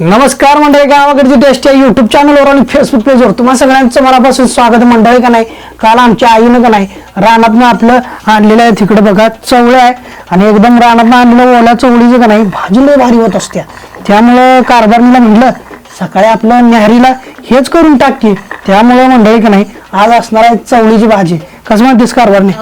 नमस्कार मंडळी गावाकडची टेस्ट या युट्यूब चॅनलवर आणि फेसबुक पेजवर तुम्हा सगळ्यांचं मनापासून स्वागत. मंडळी का नाही काल आमच्या आईनं का नाही रानातनं आपलं आणलेलं आहे तिकडे बघा चवळे आहे. आणि एकदम रानातनं आणलेलं ओल्या चवळीचं का नाही भाजी लय भारी होत असत्या. त्यामुळं कारभारणीला म्हटलं सकाळी आपलं न्याहारीला हेच करून टाकी त्यामुळं मंडळी का नाही आज असणार आहे चवळीची भाजी. कसं म्हणतेस कारभारणी?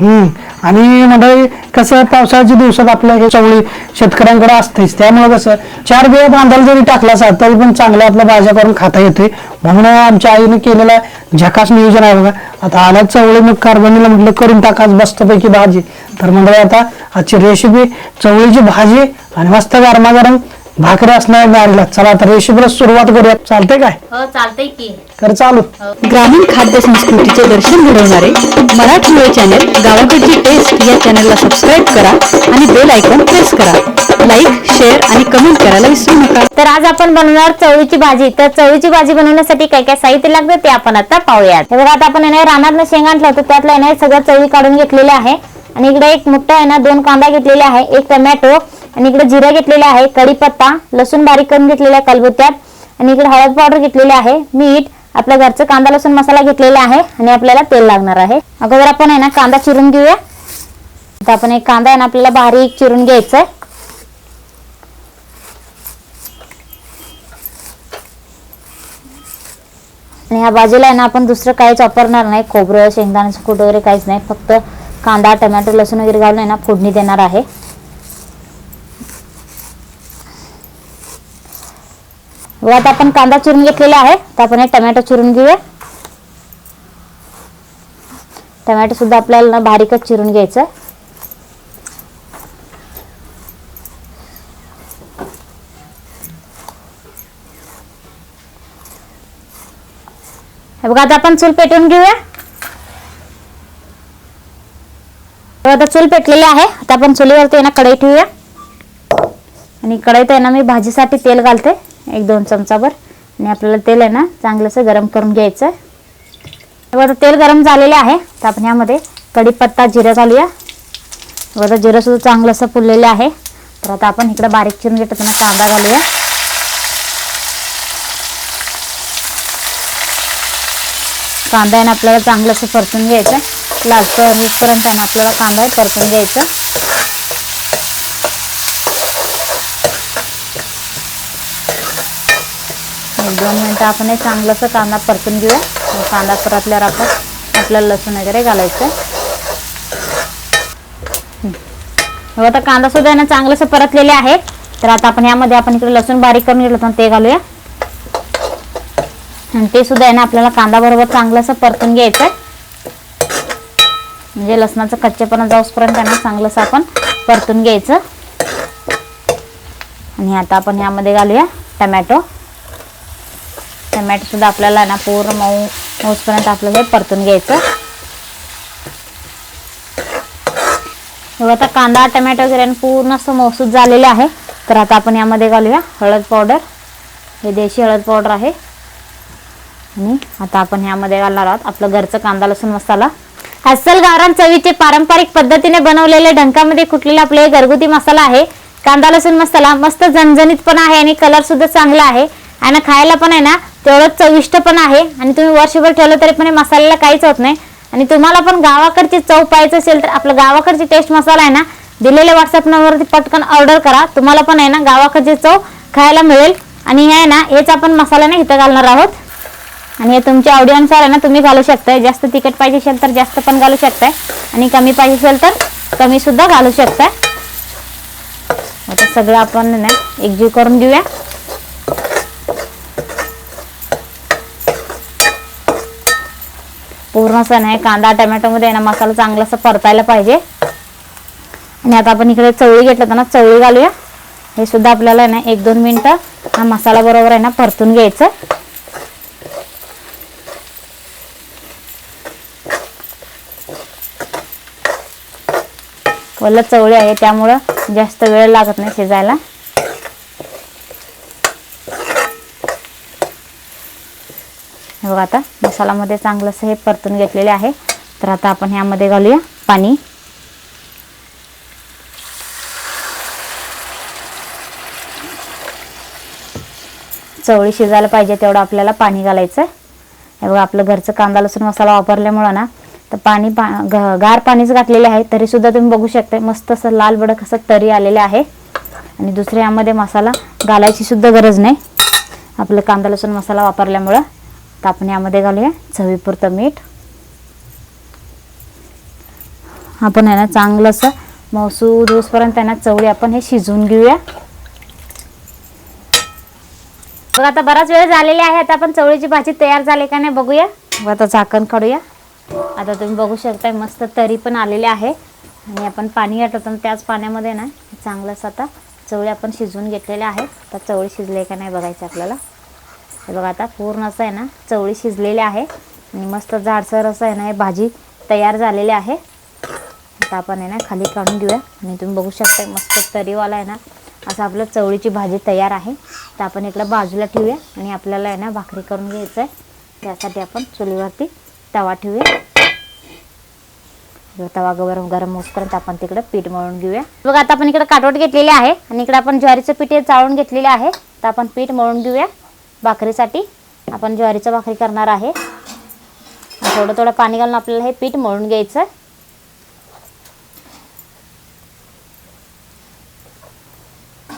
हम्म. आणि मंडळी कसं पावसाळ्याच्या दिवसात आपलं हे चवळी शेतकऱ्यांकडे असतेच त्यामुळे कसं चार बिया बांधायला जरी टाकला असा तरी पण चांगलं आपल्या भाज्या करून खाता येते म्हणून आमच्या आईने केलेला झकास नियोजन आहे बघा. आता आल्या चवळी मग कार्बनीला म्हटलं करून टाकाच मस्तपैकी भाजी. तर मंडळी आता आजची रेसिपी चवळीची भाजी आणि मस्त गरमागरम भाकरी असणार गाडीला. चला आता रेसिपीला सुरुवात करूया चालते काय? हो चालतंय की. तर चालू. ग्रामीण खाद्य संस्कृतीचे दर्शन घडवणारे मराठी वेळ चॅनल गावाकडची टेस्ट या चॅनलला सबस्क्राईब करा आणि बेल आयकॉन प्रेस करा. लाईक शेअर आणि कमेंट करायला विसरू नका. तर आज आपण बनवणार चवळीची भाजी. तर चवळीची भाजी बनवण्यासाठी काय काय साहित्य लागतं ते आपण आता पाहूयात. हे बघा आता आपण येणार रानात शेंगा आणलं होतं. त्यातलं येणार सगळं चवळी काढून घेतलेले आहे. आणि इकडे एक मोठा आहे ना दोन कांदा घेतलेला आहे. एक टमॅटो आणि इकडे जिरा घेतलेला आहे कढीपत्ता लसूण बारीक करून घेतलेला आहे कलबुत्यात आणि इकडे हळद पावडर घेतलेली आहे मीठ आपल्या घरचं कांदा लसूण मसाला घेतलेला आहे आणि आपल्याला तेल लागणार आहे. अगोदर आपण आहे ना कांदा चिरून घेऊया. आता आपण एक कांदा आहे ना आपल्याला बारीक चिरून घ्यायचा आहे आणि ह्या बाजूला आहे ना आपण दुसरं काहीच वापरणार नाही. खोबरं शेंगदाण्याचं कूट वगैरे काहीच नाही. फक्त कांदा टमॅटो लसूण वगैरे घालून आहे ना फोडणी देणार आहे. व आता आपण कांदा चिरून घेतलेला आहे. तर आपण हे टमॅटो चिरून घेऊया. टमॅटो सुद्धा आपल्याला ना बारीकच चिरून घ्यायचं. हे बघा आता आपण चूल पेटवून घेऊया. तर आता चूल पेटलेली आहे. आता आपण चुलीवरती आहे ना कढई ठेवूया. आणि कढईत आहे ना मी भाजीसाठी तेल घालते. एक दोन चमचाभर. आणि आपल्याला तेल आहे ना चांगलंसं गरम करून घ्यायचं आहे बघा तेल गरम झालेले आहे तर आपण यामध्ये कढीपत्ता जिरं घालूया. हे बघा आता जिरं फुललेलं आहे. तर आता आपण इकडं बारीक चिरून घेतो ना कांदा घालूया. कांदा आहे ना आपल्याला चांगलंसं परतून घ्यायचं आहे लालसर होईपर्यंत आहे ना आपल्याला कांदा परतून घ्यायचं. एक दोन मिनटं आपण हे चांगलंसं कांदा परतून घेऊया. कांदा परतल्यावर आपण आपल्याला लसूण वगैरे घालायचं आहे आता कांदा सुद्धा आहे ना चांगलंसं परतलेले आहे तर आता आपण यामध्ये आपण इकडे लसूण बारीक करून घेतलं होतं ते घालूया. आणि ते सुद्धा आहे ना आपल्याला कांदा बरोबर चांगलंसं परतून घ्यायचं म्हणजे लसणाचं कच्चेपणा जाऊसपर्यंत आहे ना आपण परतून घ्यायचं. आणि आता आपण यामध्ये घालूया टमॅटो. टमॅटो सुद्धा आपल्याला ना पूर्ण मऊ मऊसपर्यंत आपल्याला हे परतून घ्यायचं. आता कांदा टमॅटो वगैरे पूर्ण असं मौसूद झालेलं आहे. तर आता आपण यामध्ये घालूया हळद पावडर. हे देशी हळद पावडर आहे. आणि आता आपण ह्यामध्ये घालणार आहोत आपलं घरचं कांदा लसूण मसाला. अस्सल गावरान चवीचे पारंपरिक पद्धतीने बनवलेले ढंकामध्ये कुटलेला आपले हे घरगुती मसाला आहे. कांदा लसूण मसाला मस्त झणझणीत पण आहे आणि कलर सुद्धा चांगला आहे. आणि खायला पण आहे ना तेवढंच चविष्ट पण आहे आणि तुम्ही वर्षभर ठेवलं तरी पण मसाल्याला काहीच होत नाही. आणि तुम्हाला पण गावाकडची चव पाहायचं असेल तर आपलं गावाकडची टेस्ट मसाला आहे ना दिलेल्या व्हॉट्सअप नंबरवरती पटकन ऑर्डर करा. तुम्हाला पण आहे ना गावाकडची चव खायला मिळेल. आणि हे आहे ना हेच आपण मसाला ना इथं घालणार आहोत. आणि हे तुमच्या आवडीनुसार आहे ना तुम्ही घालू शकताय. जास्त तिखट पाहिजे असेल तर जास्त पण घालू शकताय. आणि कमी पाहिजे असेल तर कमी सुद्धा घालू शकताय. आता सगळं आपण ना एकजीव करून घेऊया. पूर्ण असा नाही कांदा टमॅटोमध्ये ना मसाला चांगला असं परतायला पाहिजे. आणि आता आपण इकडे चवळी घेतलं तर ना चवळी घालूया. हे सुद्धा आपल्याला आहे ना एक दोन मिनटं हा मसाला बरोबर आहे ना परतून घ्यायचं. वल्ल चवळी आहे त्यामुळं जास्त वेळ लागत नाही शिजायला. हे बघा आता मसालामध्ये चांगलंसं हे परतून घेतलेले आहे. तर आता आपण ह्यामध्ये घालूया पाणी. चवळी शिजायला पाहिजे तेवढं आपल्याला पाणी घालायचं हे बघा आपलं घरचं कांदा लसूण मसाला वापरल्यामुळं ना तर पाणी पा गार पाणीच घातलेले आहे तरीसुद्धा तुम्ही बघू शकता मस्त असं लाल बडक असं तरी आलेलं आहे. आणि दुसऱ्या यामध्ये मसाला घालायची सुद्धा गरज नाही. आपलं कांदा लसूण मसाला वापरल्यामुळं. तर आपण यामध्ये घालूया. चवीपुरतं मीठ. आपण आहे ना चांगलं असं मौसूद होसपर्यंत आहे ना चवळी आपण हे शिजवून घेऊया. बघा आता बराच वेळ झालेला आहे. आता आपण चवळीची भाजी तयार झाली का नाही बघूया. मग आता झाकण काढूया. आता तुम्ही बघू शकताय मस्त तरी पण आलेले आहे. आणि आपण पाणी घालतो त्याच पाण्यामध्ये ना चांगलंच आता चवळी आपण शिजवून घेतलेल्या आहेत. तर चवळी शिजले का नाही बघायचं आपल्याला. हे बघा आता पूर्ण असं आहे ना चवळी शिजलेली आहे. आणि मस्त जाडसर असं आहे ना हे भाजी तयार झालेली आहे. आता आपण आहे ना खाली काढून घेऊया. आणि तुम्ही बघू शकता मस्त तरीवाला आहे ना असं आपलं चवळीची भाजी तयार आहे. तर आपण इकडं बाजूला ठेवूया. आणि आपल्याला आहे ना भाकरी करून घ्यायचं आहे. त्यासाठी आपण चुलीवरती तवा ठेवूया. तवा गरम गरम होईपर्यंत आपण तिकडं पीठ मळून घेऊया. बघा आता आपण इकडे काटवट घेतलेली आहे. आणि इकडे आपण ज्वारीचं पीठ चाळून घेतलेले आहे. तर आपण पीठ मळून घेऊया. भाकरीसाठी आपण ज्वारीचं भाकरी करणार आहे. थोडं थोडं पाणी घालून आपल्याला हे पीठ मळून घ्यायचं आहे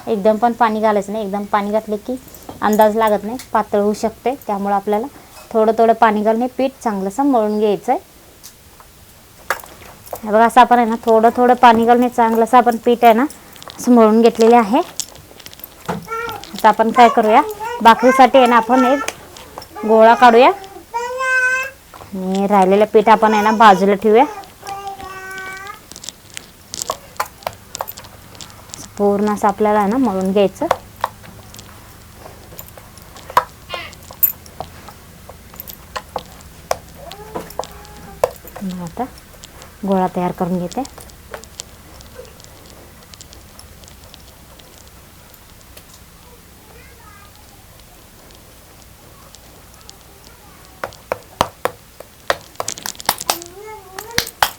एकदम पण पाणी घालायचं नाही. एकदम पाणी घातले की अंदाज लागत नाही. पातळ होऊ शकते. त्यामुळे आपल्याला थोडं थोडं पाणी घालून हे पीठ चांगलंसं मळून घ्यायचं आहे हे बघा असं आपण आहे ना थोडं थोडं पाणी घालून हे चांगलंसं आपण पीठ आहे ना असं मळून घेतलेले आहे. आता आपण काय करूया? भाकरीसाठी आहे ना आपण एक गोळा काढूया. आणि राहिलेलं पीठ आपण आहे ना बाजूला ठेवूया. पूर्ण असं आपल्याला आहे ना मळून घ्यायचं. आता गोळा तयार करून घेते.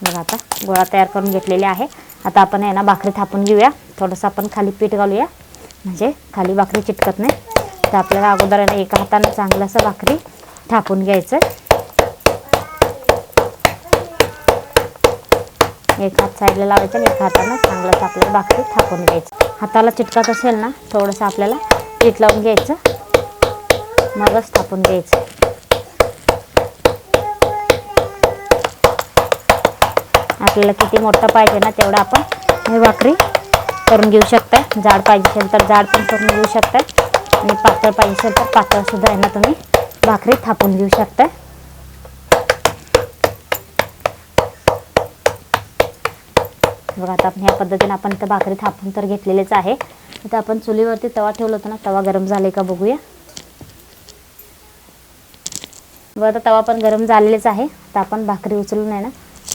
बघा आता गोळा तयार करून घेतलेली आहे. आता आपण आहे ना भाकरी थापून घेऊया. थोडंसं आपण खाली पीठ घालूया. म्हणजे खाली भाकरी चिटकत नाही. तर आपल्याला अगोदर आहे ना एका हाताने चांगलं असं भाकरी थापून घ्यायचं. एक हात साईडला लावायचं आणि एका हातानं चांगलं आपल्याला भाकरी थापून घ्यायचं. हाताला चिटकत असेल ना थोडंसं आपल्याला पीठ लावून घ्यायचं. मगच थापून घ्यायचं. आपल्याला किती मोठं पाहिजे ना तेवढं आपण हे भाकरी करून घेऊ शकता जाड पाहिजे असेल तर जाड पण करून घेऊ शकता आणि पातळ पाहिजे असेल तर पातळ सुद्धा आहे ना तुम्ही भाकरी थापून घेऊ शकता बघा आता आपण ह्या पद्धतीने आपण तर भाकरी थापून तर घेतलेलेच आहे. आता आपण चुलीवरती तवा ठेवला होता ना तवा गरम झाले का बघूया. बघा आता तवा पण गरम झालेलेच आहे. आता आपण भाकरी उचलून आहे ना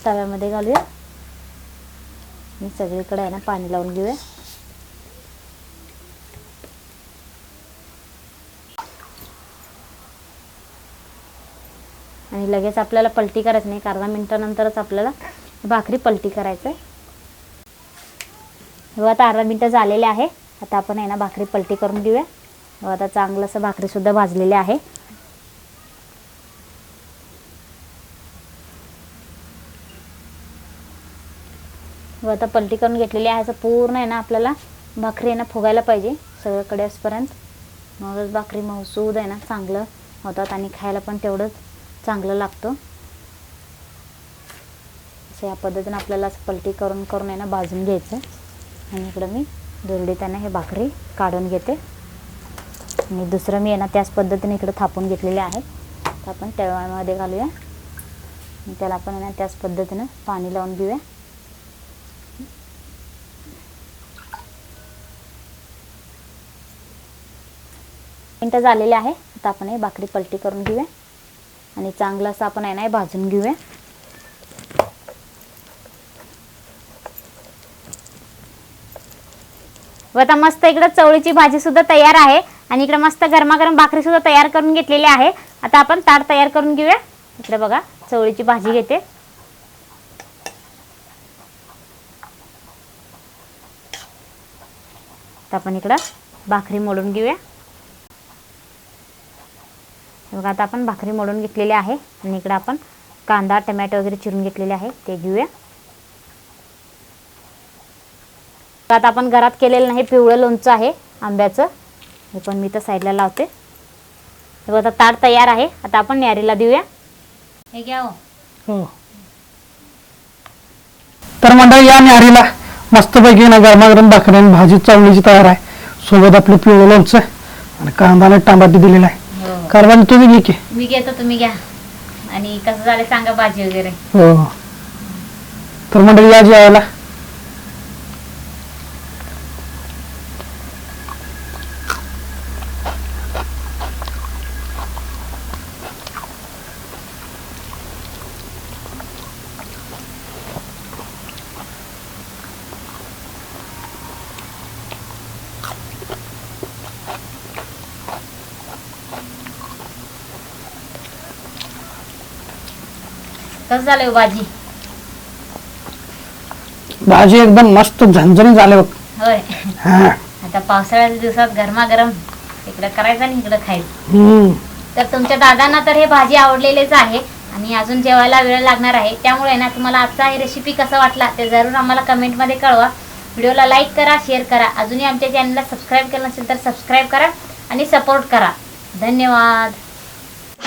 तव्यामध्ये घालूया. आणि सगळीकडे आहे ना पाणी लावून घेऊया. आणि लगेच आपल्याला पलटी करायचं नाही एक अर्धा मिनटानंतरच आपल्याला भाकरी पलटी करायचं आहे. हो, आता अर्धा मिनटं झालेले आहे. आता आपण आहे ना भाकरी पलटी करून घेऊया. हो, आता चांगलं असं भाकरीसुद्धा भाजलेली आहे. व आता पलटी करून घेतलेली आहे असं पूर्ण आहे ना आपल्याला भाकरी आहे ना फुगायला पाहिजे सगळ्याकडे असपर्यंत मगच भाकरी मौसूद आहे ना चांगलं होतात आणि खायला पण तेवढंच चांगलं लागतं. असं या पद्धतीनं आपल्याला असं पलटी करून करून आहे ना भाजून घ्यायचं आणि इकडं मी दुरडी त्यांना हे भाकरी काढून घेते. आणि दुसरं मी आहे ना त्याच पद्धतीने इकडं थापून घेतलेले आहे. तर आपण तव्यामध्ये घालूया. त्याला आपण आहे ना त्याच पद्धतीनं पाणी लावून घेऊया. मिनटं झालेले आहे. आता आपण हे भाकरी पलटी करून घेऊया. आणि चांगलं असं आपण आहे ना भाजून घेऊया. व आता मस्त इकडं चवळीची भाजी सुद्धा तयार आहे. आणि इकडे मस्त गरमागरम भाकरी सुद्धा तयार करून घेतलेली आहे. आता आपण ताट तयार करून घेऊया. इकडे बघा चवळीची भाजी घेते. आपण इकडं भाकरी मोडून घेऊया. बघा आता आपण भाकरी मोडून घेतलेली आहे आणि इकडं आपण कांदा टमॅटो वगैरे चिरून घेतलेले आहे ते घेऊया. आता आपण घरात केलेलं नाही पिवळं लोणचं आहे आंब्याचं. हे पण मी तर साईडला लावते. हे बघा आता ताट तयार आहे. आता आपण न्यारीला देऊया. हे घ्या हो. हो. तर मंडळी या न्यारीला मस्तपैकी ना गरमागरम भाकरी आणि भाजी चवळीची तयार आहे. सोबत आपलं पिवळं लोणचं आणि कांदा आणि टमाटे दिलेला आहे. कारवानी तुम्ही घे की मी घेतो तुम्ही घ्या. आणि कसं झालं सांगा भाजी वगैरे. हो. तर मंडळी या जेवायला. कसं झालं हो भाजी? भाजी एकदम मस्त झणझणीत झाले बघ. होय. हा. आता पावसाळ्याच्या दिवसात गरमागरम इकडं करायचं आणि इकडं खायचं. हम्म. तर तुमच्या दादांना तर हे भाजी आवडलेलेच आहे आणि अजून जेवायला वेळ लागणार आहे. त्यामुळे ना तुम्हाला आजचा ही रेसिपी कसा वाटला ते जरूर आम्हाला कमेंटमध्ये कळवा. व्हिडिओला लाईक करा शेअर करा. अजूनही आमच्या चॅनलला सबस्क्राईब केलं नसेल तर सबस्क्राईब करा आणि सपोर्ट करा. धन्यवाद.